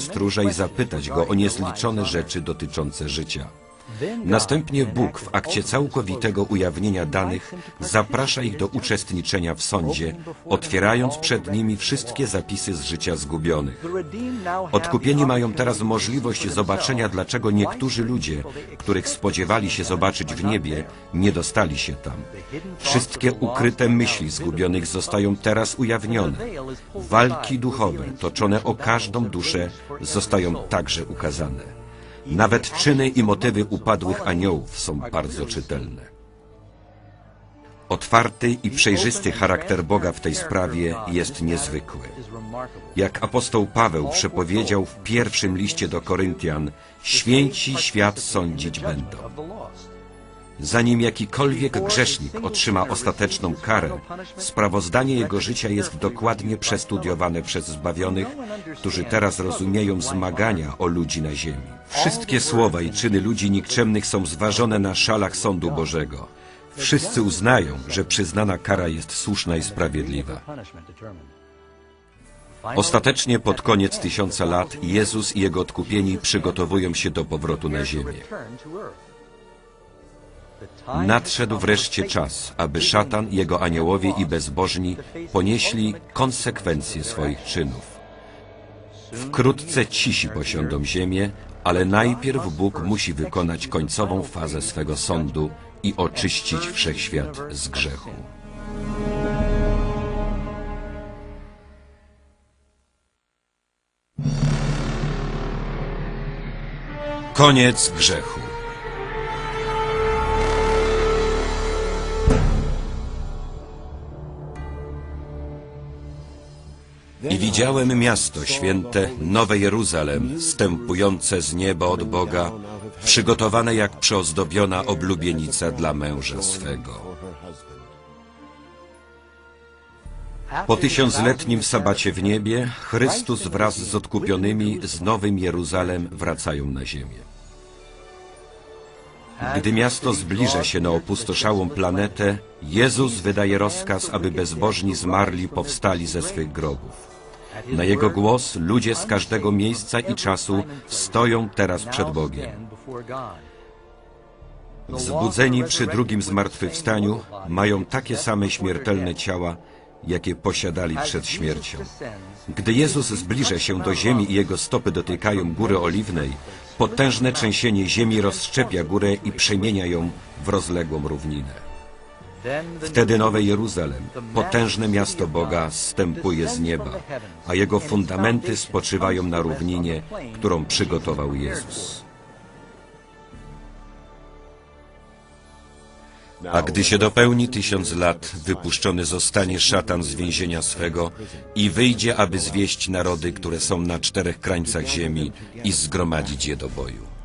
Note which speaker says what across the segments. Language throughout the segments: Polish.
Speaker 1: stróża i zapytać go o niezliczone rzeczy dotyczące życia. Następnie Bóg w akcie całkowitego ujawnienia danych zaprasza ich do uczestniczenia w sądzie, otwierając przed nimi wszystkie zapisy z życia zgubionych. Odkupieni mają teraz możliwość zobaczenia, dlaczego niektórzy ludzie, których spodziewali się zobaczyć w niebie, nie dostali się tam. Wszystkie ukryte myśli zgubionych zostają teraz ujawnione. Walki duchowe, toczone o każdą duszę, zostają także ukazane. Nawet czyny i motywy upadłych aniołów są bardzo czytelne. Otwarty i przejrzysty charakter Boga w tej sprawie jest niezwykły. Jak apostoł Paweł przepowiedział w pierwszym liście do Koryntian, święci świat sądzić będą. Zanim jakikolwiek grzesznik otrzyma ostateczną karę, sprawozdanie jego życia jest dokładnie przestudiowane przez zbawionych, którzy teraz rozumieją zmagania o ludzi na ziemi. Wszystkie słowa i czyny ludzi nikczemnych są zważone na szalach sądu Bożego. Wszyscy uznają, że przyznana kara jest słuszna i sprawiedliwa. Ostatecznie pod koniec tysiąca lat Jezus i Jego odkupieni przygotowują się do powrotu na ziemię. Nadszedł wreszcie czas, aby szatan, jego aniołowie i bezbożni ponieśli konsekwencje swoich czynów. Wkrótce cisi posiądą ziemię, ale najpierw Bóg musi wykonać końcową fazę swego sądu i oczyścić wszechświat z grzechu. Koniec grzechu. I widziałem miasto święte, Nowe Jeruzalem, stępujące z nieba od Boga, przygotowane jak przeozdobiona oblubienica dla męża swego. Po tysiącletnim sabacie w niebie, Chrystus wraz z odkupionymi z Nowym Jeruzalem wracają na ziemię. Gdy miasto zbliża się na opustoszałą planetę, Jezus wydaje rozkaz, aby bezbożni zmarli powstali ze swych grobów. Na Jego głos ludzie z każdego miejsca i czasu stoją teraz przed Bogiem. Wzbudzeni przy drugim zmartwychwstaniu mają takie same śmiertelne ciała, jakie posiadali przed śmiercią. Gdy Jezus zbliża się do ziemi i Jego stopy dotykają góry oliwnej, potężne trzęsienie ziemi rozszczepia górę i przemienia ją w rozległą równinę. Wtedy Nowe Jeruzalem, potężne miasto Boga, stępuje z nieba, a jego fundamenty spoczywają na równinie, którą przygotował Jezus. A gdy się dopełni tysiąc lat, wypuszczony zostanie szatan z więzienia swego i wyjdzie, aby zwieść narody, które są na czterech krańcach ziemi i zgromadzić je do boju.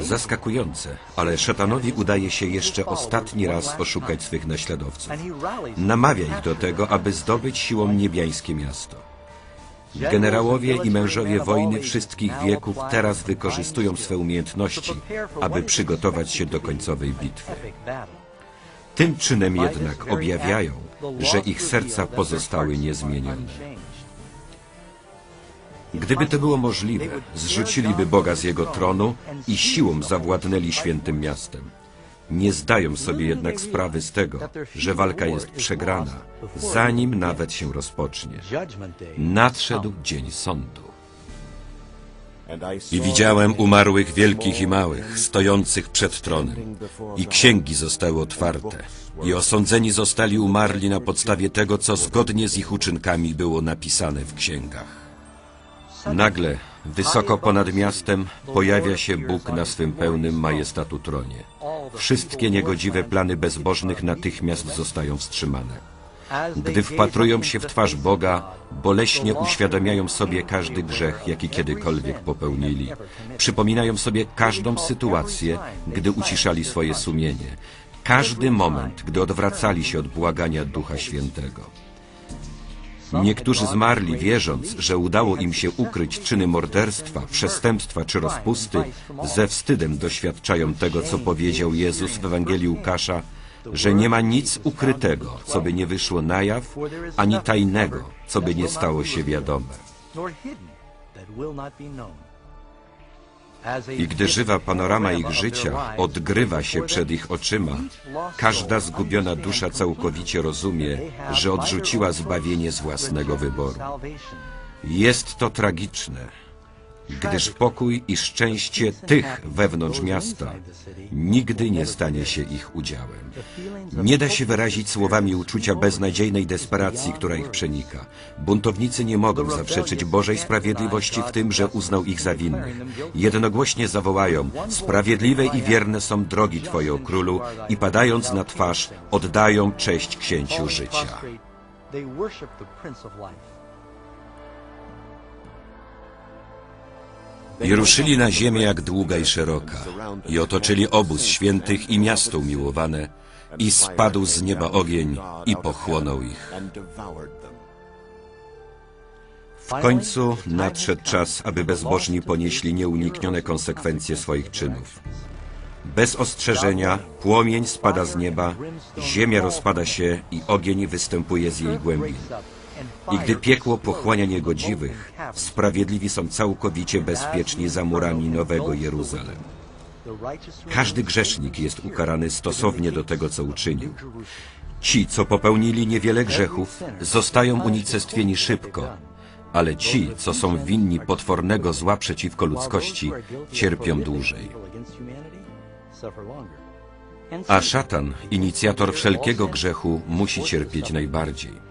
Speaker 1: Zaskakujące, ale szatanowi udaje się jeszcze ostatni raz oszukać swych naśladowców. Namawia ich do tego, aby zdobyć siłą niebiańskie miasto. Generałowie i mężowie wojny wszystkich wieków teraz wykorzystują swe umiejętności, aby przygotować się do końcowej bitwy. Tym czynem jednak objawiają, że ich serca pozostały niezmienione. Gdyby to było możliwe, zrzuciliby Boga z Jego tronu i siłą zawładnęli świętym miastem. Nie zdają sobie jednak sprawy z tego, że walka jest przegrana, zanim nawet się rozpocznie. Nadszedł dzień sądu. I widziałem umarłych wielkich i małych, stojących przed tronem. I księgi zostały otwarte. I osądzeni zostali umarli na podstawie tego, co zgodnie z ich uczynkami było napisane w księgach. Nagle, wysoko ponad miastem, pojawia się Bóg na swym pełnym majestatu tronie. Wszystkie niegodziwe plany bezbożnych natychmiast zostają wstrzymane. Gdy wpatrują się w twarz Boga, boleśnie uświadamiają sobie każdy grzech, jaki kiedykolwiek popełnili. Przypominają sobie każdą sytuację, gdy uciszali swoje sumienie. Każdy moment, gdy odwracali się od błagania Ducha Świętego. Niektórzy zmarli wierząc, że udało im się ukryć czyny morderstwa, przestępstwa czy rozpusty, ze wstydem doświadczają tego, co powiedział Jezus w Ewangelii Łukasza, że nie ma nic ukrytego, co by nie wyszło na jaw, ani tajnego, co by nie stało się wiadome. I gdy żywa panorama ich życia odgrywa się przed ich oczyma, każda zgubiona dusza całkowicie rozumie, że odrzuciła zbawienie z własnego wyboru. Jest to tragiczne, gdyż pokój i szczęście tych wewnątrz miasta nigdy nie stanie się ich udziałem. Nie da się wyrazić słowami uczucia beznadziejnej desperacji, która ich przenika. Buntownicy nie mogą zaprzeczyć Bożej sprawiedliwości w tym, że uznał ich za winnych. Jednogłośnie zawołają, sprawiedliwe i wierne są drogi Twoje, o Królu, i padając na twarz, oddają cześć Księciu życia. I ruszyli na ziemię jak długa i szeroka, i otoczyli obóz świętych i miasto umiłowane, i spadł z nieba ogień i pochłonął ich. W końcu nadszedł czas, aby bezbożni ponieśli nieuniknione konsekwencje swoich czynów. Bez ostrzeżenia płomień spada z nieba, ziemia rozpada się i ogień występuje z jej głębin. I gdy piekło pochłania niegodziwych, sprawiedliwi są całkowicie bezpieczni za murami Nowego Jeruzalem. Każdy grzesznik jest ukarany stosownie do tego, co uczynił. Ci, co popełnili niewiele grzechów, zostają unicestwieni szybko, ale ci, co są winni potwornego zła przeciwko ludzkości, cierpią dłużej. A szatan, inicjator wszelkiego grzechu, musi cierpieć najbardziej.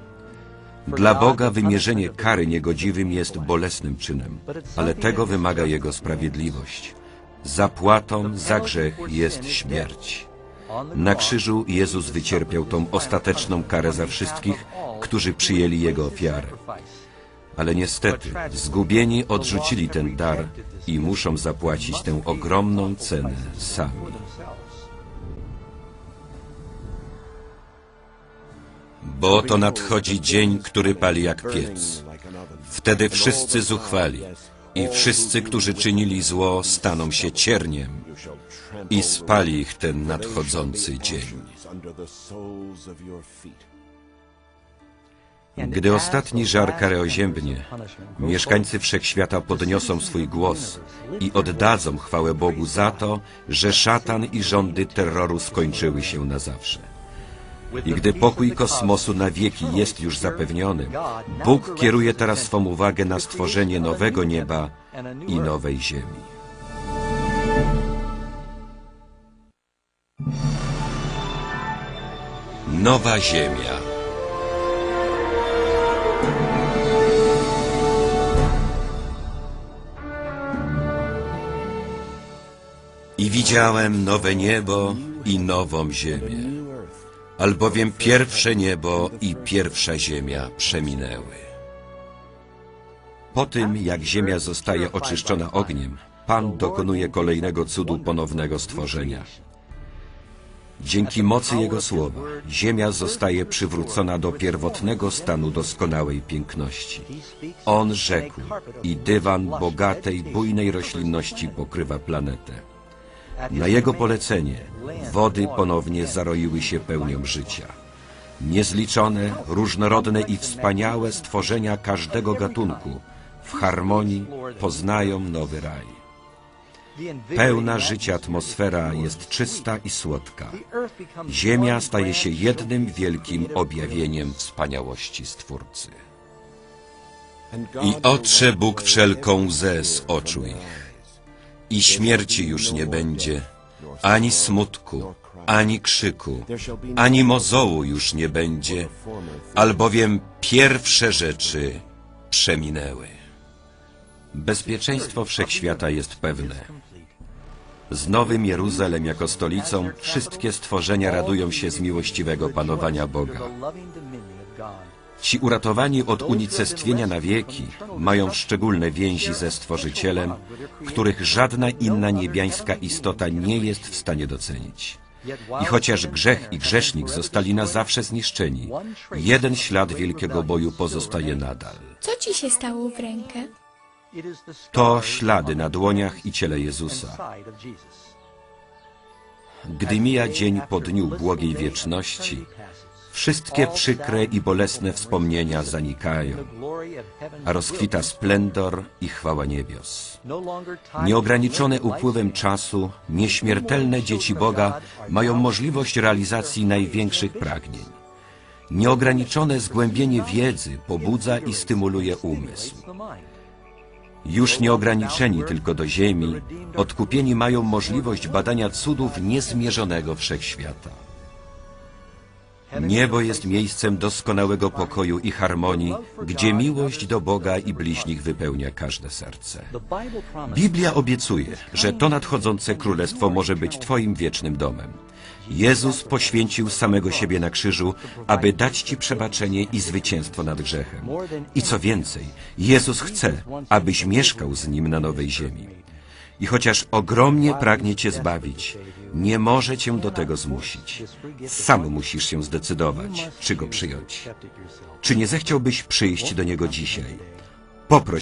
Speaker 1: Dla Boga wymierzenie kary niegodziwym jest bolesnym czynem, ale tego wymaga Jego sprawiedliwość. Zapłatą za grzech jest śmierć. Na krzyżu Jezus wycierpiał tą ostateczną karę za wszystkich, którzy przyjęli Jego ofiarę. Ale niestety, zgubieni odrzucili ten dar i muszą zapłacić tę ogromną cenę sami. Bo to nadchodzi dzień, który pali jak piec. Wtedy wszyscy zuchwali i wszyscy, którzy czynili zło, staną się cierniem i spali ich ten nadchodzący dzień. Gdy ostatni żar kary oziębnie, mieszkańcy wszechświata podniosą swój głos i oddadzą chwałę Bogu za to, że szatan i rządy terroru skończyły się na zawsze. I gdy pokój kosmosu na wieki jest już zapewniony, Bóg kieruje teraz swą uwagę na stworzenie nowego nieba i nowej ziemi. Nowa Ziemia. I widziałem nowe niebo i nową ziemię, albowiem pierwsze niebo i pierwsza ziemia przeminęły. Po tym, jak ziemia zostaje oczyszczona ogniem, Pan dokonuje kolejnego cudu ponownego stworzenia. Dzięki mocy Jego słowa, ziemia zostaje przywrócona do pierwotnego stanu doskonałej piękności. On rzekł i dywan bogatej, bujnej roślinności pokrywa planetę. Na jego polecenie wody ponownie zaroiły się pełnią życia. Niezliczone, różnorodne i wspaniałe stworzenia każdego gatunku w harmonii poznają nowy raj. Pełna życia atmosfera jest czysta i słodka. Ziemia staje się jednym wielkim objawieniem wspaniałości Stwórcy. I otrze Bóg wszelką łzę z oczu ich. I śmierci już nie będzie, ani smutku, ani krzyku, ani mozołu już nie będzie, albowiem pierwsze rzeczy przeminęły. Bezpieczeństwo wszechświata jest pewne. Z Nowym Jeruzalem jako stolicą wszystkie stworzenia radują się z miłościwego panowania Boga. Ci uratowani od unicestwienia na wieki mają szczególne więzi ze Stworzycielem, których żadna inna niebiańska istota nie jest w stanie docenić. I chociaż grzech i grzesznik zostali na zawsze zniszczeni, jeden ślad wielkiego boju pozostaje nadal.
Speaker 2: Co ci się stało w rękę?
Speaker 1: To ślady na dłoniach i ciele Jezusa. Gdy mija dzień po dniu błogiej wieczności, Wszystkie przykre i bolesne wspomnienia zanikają, a rozkwita splendor i chwała niebios. Nieograniczone upływem czasu, nieśmiertelne dzieci Boga mają możliwość realizacji największych pragnień. Nieograniczone zgłębienie wiedzy pobudza i stymuluje umysł. Już nieograniczeni tylko do ziemi, odkupieni mają możliwość badania cudów niezmierzonego wszechświata. Niebo jest miejscem doskonałego pokoju i harmonii, gdzie miłość do Boga i bliźnich wypełnia każde serce. Biblia obiecuje, że to nadchodzące królestwo może być Twoim wiecznym domem. Jezus poświęcił samego siebie na krzyżu, aby dać Ci przebaczenie i zwycięstwo nad grzechem. I co więcej, Jezus chce, abyś mieszkał z Nim na nowej ziemi. I chociaż ogromnie pragnie Cię zbawić, nie może Cię do tego zmusić. Sam musisz się zdecydować, czy Go przyjąć. Czy nie zechciałbyś przyjść do Niego dzisiaj? Poproś